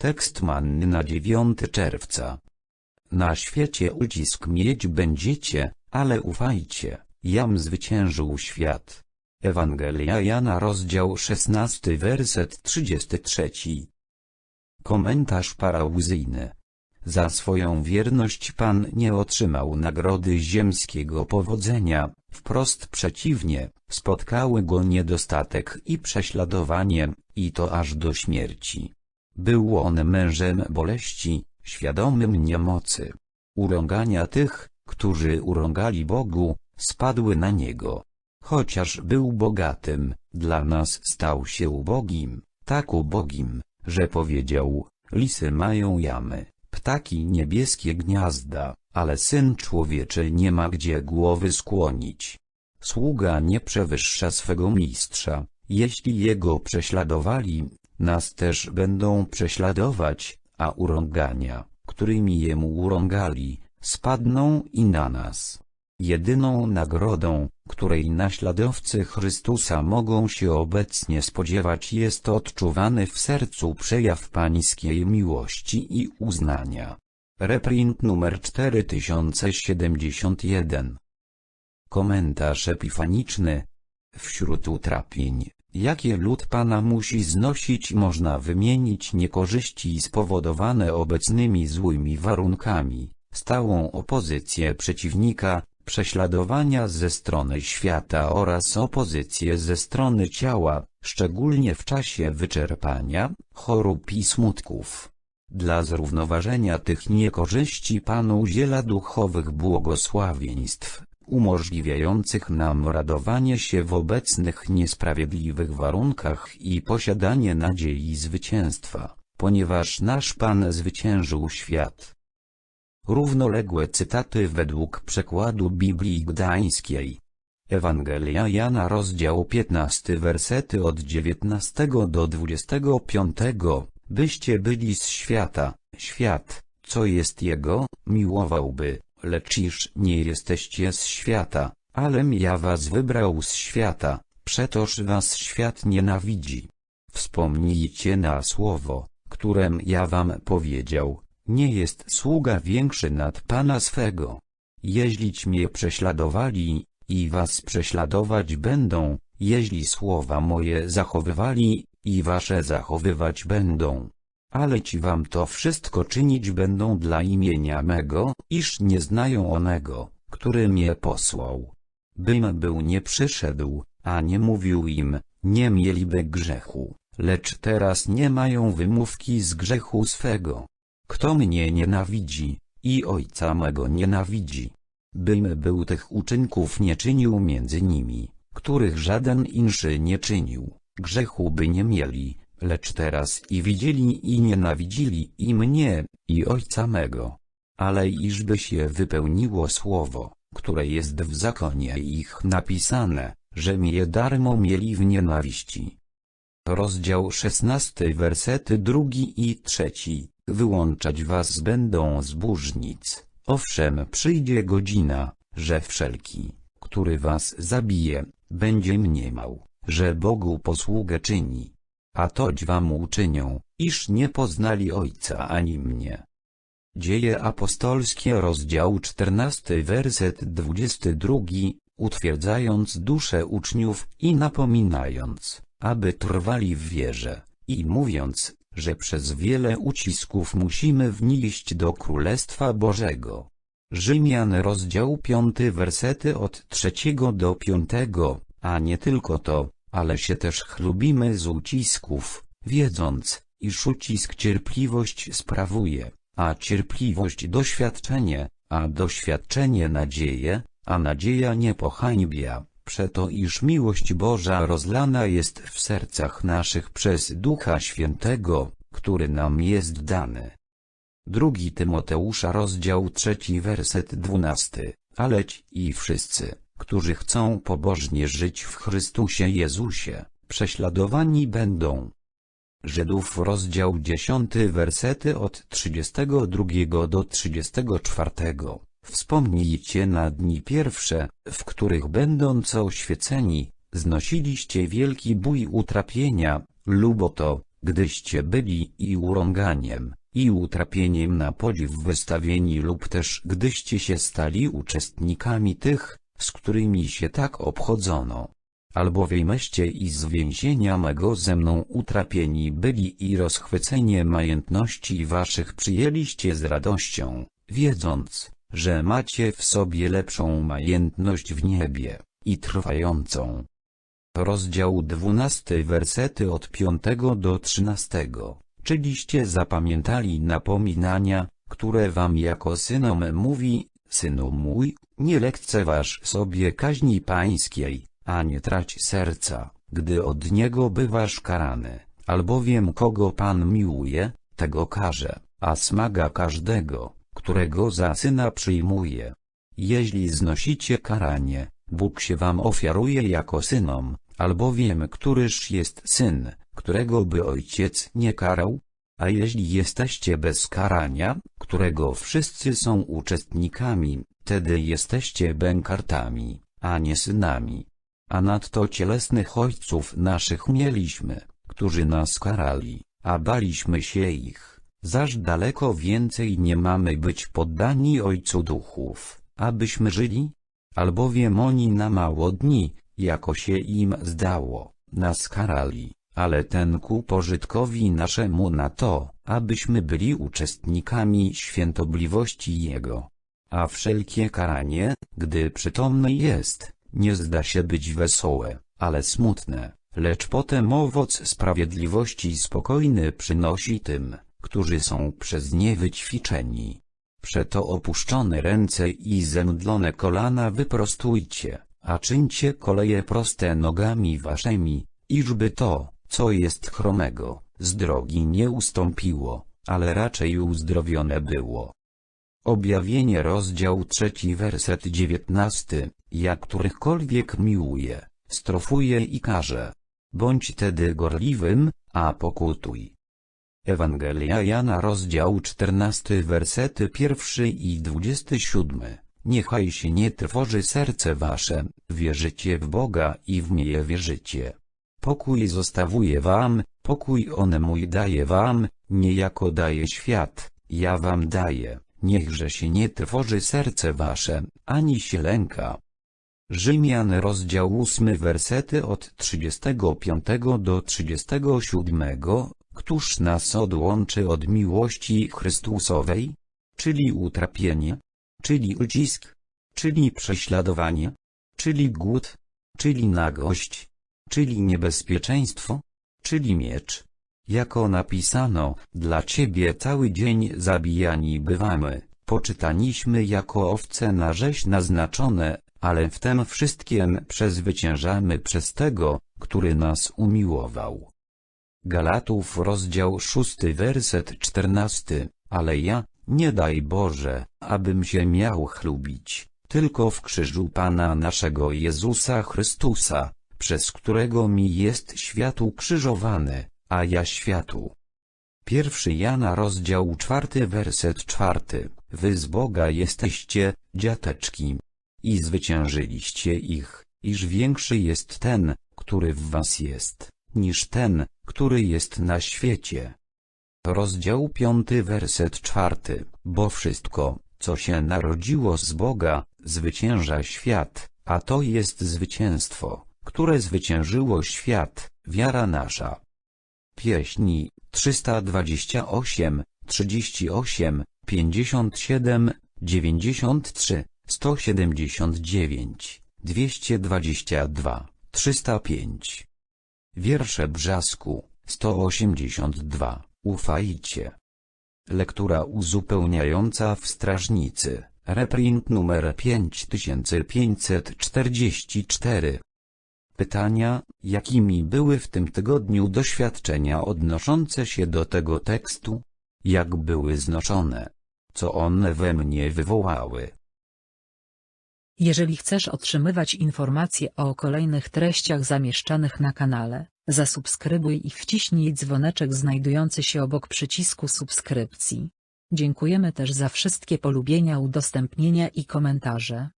Tekst manny na 9 czerwca. Na świecie ucisk mieć będziecie, ale ufajcie, jam zwyciężył świat. Ewangelia Jana rozdział 16 werset 33. Komentarz parauzyjny. Za swoją wierność Pan nie otrzymał nagrody ziemskiego powodzenia, wprost przeciwnie, spotkały go niedostatek i prześladowanie, i to aż do śmierci. Był on mężem boleści, świadomym niemocy. Urągania tych, którzy urągali Bogu, spadły na niego. Chociaż był bogatym, dla nas stał się ubogim, tak ubogim, że powiedział, lisy mają jamy, ptaki niebieskie gniazda, ale Syn Człowieczy nie ma gdzie głowy skłonić. Sługa nie przewyższa swego mistrza, jeśli jego prześladowali, nas też będą prześladować, a urągania, którymi jemu urągali, spadną i na nas. Jedyną nagrodą, której naśladowcy Chrystusa mogą się obecnie spodziewać jest odczuwany w sercu przejaw pańskiej miłości i uznania. Reprint numer 4071 Komentarz epifaniczny Wśród utrapień, jakie lud Pana musi znosić można wymienić niekorzyści spowodowane obecnymi złymi warunkami, stałą opozycję przeciwnika, prześladowania ze strony świata oraz opozycję ze strony ciała, szczególnie w czasie wyczerpania, chorób i smutków. Dla zrównoważenia tych niekorzyści Pan udziela duchowych błogosławieństw, umożliwiających nam radowanie się w obecnych niesprawiedliwych warunkach i posiadanie nadziei zwycięstwa, ponieważ nasz Pan zwyciężył świat. Równoległe cytaty według przekładu Biblii Gdańskiej. Ewangelia Jana rozdział 15 wersety od 19 do 25 Byście byli z świata, świat, co jest jego, miłowałby, lecz iż nie jesteście z świata, alem ja was wybrał z świata, przetoż was świat nienawidzi. Wspomnijcie na słowo, którem ja wam powiedział, nie jest sługa większy nad Pana swego. Jeźlić mnie prześladowali, i was prześladować będą, jeśli słowa moje zachowywali, i wasze zachowywać będą. Ale ci wam to wszystko czynić będą dla imienia mego, iż nie znają onego, który mnie posłał. Bym był nie przyszedł, a nie mówił im, nie mieliby grzechu, lecz teraz nie mają wymówki z grzechu swego. Kto mnie nienawidzi, i ojca mego nienawidzi. Bym był tych uczynków nie czynił między nimi, których żaden inszy nie czynił, grzechu by nie mieli, lecz teraz i widzieli i nienawidzili i mnie, i ojca mego. Ale iżby się wypełniło słowo, które jest w zakonie ich napisane, że mnie darmo mieli w nienawiści. Rozdział 16 wersety drugi i trzeci wyłączać was będą zbóżnic. Owszem przyjdzie godzina, że wszelki, który was zabije, będzie mniemał, że Bogu posługę czyni. A toć wam uczynią, iż nie poznali Ojca ani mnie. Dzieje apostolskie rozdział 14 werset 22, utwierdzając duszę uczniów i napominając, aby trwali w wierze, i mówiąc, że przez wiele ucisków musimy wnieść do Królestwa Bożego. Rzymian rozdział 5 wersety od 3 do 5, a nie tylko to, ale się też chlubimy z ucisków, wiedząc, iż ucisk cierpliwość sprawuje, a cierpliwość doświadczenie, a doświadczenie nadzieję, a nadzieja nie pohańbia, przeto iż miłość Boża rozlana jest w sercach naszych przez Ducha Świętego, który nam jest dany. Drugi Tymoteusza rozdział trzeci werset dwunasty, aleć i wszyscy, którzy chcą pobożnie żyć w Chrystusie Jezusie, prześladowani będą. Żydów rozdział dziesiąty wersety od 32 do 34. Wspomnijcie na dni pierwsze, w których będąc oświeceni, znosiliście wielki bój utrapienia, lubo to, gdyście byli i urąganiem, i utrapieniem na podziw wystawieni lub też gdyście się stali uczestnikami tych, z którymi się tak obchodzono. Albowiemeście i z więzienia mego ze mną utrapieni byli i rozchwycenie majętności waszych przyjęliście z radością, wiedząc, że macie w sobie lepszą majętność w niebie, i trwającą. Rozdział 12 wersety od 5 do 13. Czyliście zapamiętali napominania, które wam jako synom mówi, synu mój, nie lekceważ sobie kaźni pańskiej, a nie trać serca, gdy od niego bywasz karany, albowiem kogo Pan miłuje, tego karze, a smaga każdego, którego za syna przyjmuje. Jeśli znosicie karanie, Bóg się wam ofiaruje jako synom, albowiem któryż jest syn, którego by ojciec nie karał? A jeśli jesteście bez karania, którego wszyscy są uczestnikami, wtedy jesteście bękartami, a nie synami. A nadto cielesnych ojców naszych mieliśmy, którzy nas karali, a baliśmy się ich, zaż daleko więcej nie mamy być poddani Ojcu Duchów, abyśmy żyli? Albowiem oni na mało dni, jako się im zdało, nas karali, ale ten ku pożytkowi naszemu na to, abyśmy byli uczestnikami świętobliwości Jego. A wszelkie karanie, gdy przytomne jest, nie zda się być wesołe, ale smutne, lecz potem owoc sprawiedliwości spokojny przynosi tym, którzy są przez nie wyćwiczeni. Przeto opuszczone ręce i zemdlone kolana wyprostujcie, a czyńcie koleje proste nogami waszymi, iżby to, co jest chromego, z drogi nie ustąpiło, ale raczej uzdrowione było. Objawienie rozdział trzeci werset dziewiętnasty, jak którychkolwiek miłuje, strofuje i karze. Bądź tedy gorliwym, a pokutuj. Ewangelia Jana rozdział 14 wersety pierwszy i 27 Niechaj się nie trwoży serce wasze, wierzycie w Boga i w mnie wierzycie. Pokój zostawuję wam, pokój on mój daje wam, niejako daje świat, ja wam daję, niechże się nie trwoży serce wasze, ani się lęka. Rzymian rozdział 8 wersety od 35 do 37 Któż nas odłączy od miłości Chrystusowej? Czyli utrapienie? Czyli ucisk? Czyli prześladowanie? Czyli głód? Czyli nagość? Czyli niebezpieczeństwo? Czyli miecz? Jako napisano, dla Ciebie cały dzień zabijani bywamy, poczytaniśmy jako owce na rzeź naznaczone, ale w tem wszystkim przezwyciężamy przez Tego, który nas umiłował. Galatów rozdział 6 werset 14, ale ja, nie daj Boże, abym się miał chlubić, tylko w krzyżu Pana naszego Jezusa Chrystusa, przez którego mi jest świat ukrzyżowany, a ja światu. Pierwszy Jana rozdział czwarty werset czwarty, Wy z Boga jesteście, dziateczki, i zwyciężyliście ich, iż większy jest ten, który w was jest, niż ten, który jest na świecie. Rozdział piąty werset czwarty, bo wszystko, co się narodziło z Boga, zwycięża świat, a to jest zwycięstwo, które zwyciężyło świat, wiara nasza. Pieśni 328, 38, 57, 93, 179, 222, 305. Wiersze Brzasku 182. Ufajcie. Lektura uzupełniająca w Strażnicy. Reprint numer 5544. Pytania, jakimi były w tym tygodniu doświadczenia odnoszące się do tego tekstu? Jak były znoszone? Co one we mnie wywołały? Jeżeli chcesz otrzymywać informacje o kolejnych treściach zamieszczanych na kanale, zasubskrybuj i wciśnij dzwoneczek znajdujący się obok przycisku subskrypcji. Dziękujemy też za wszystkie polubienia, udostępnienia i komentarze.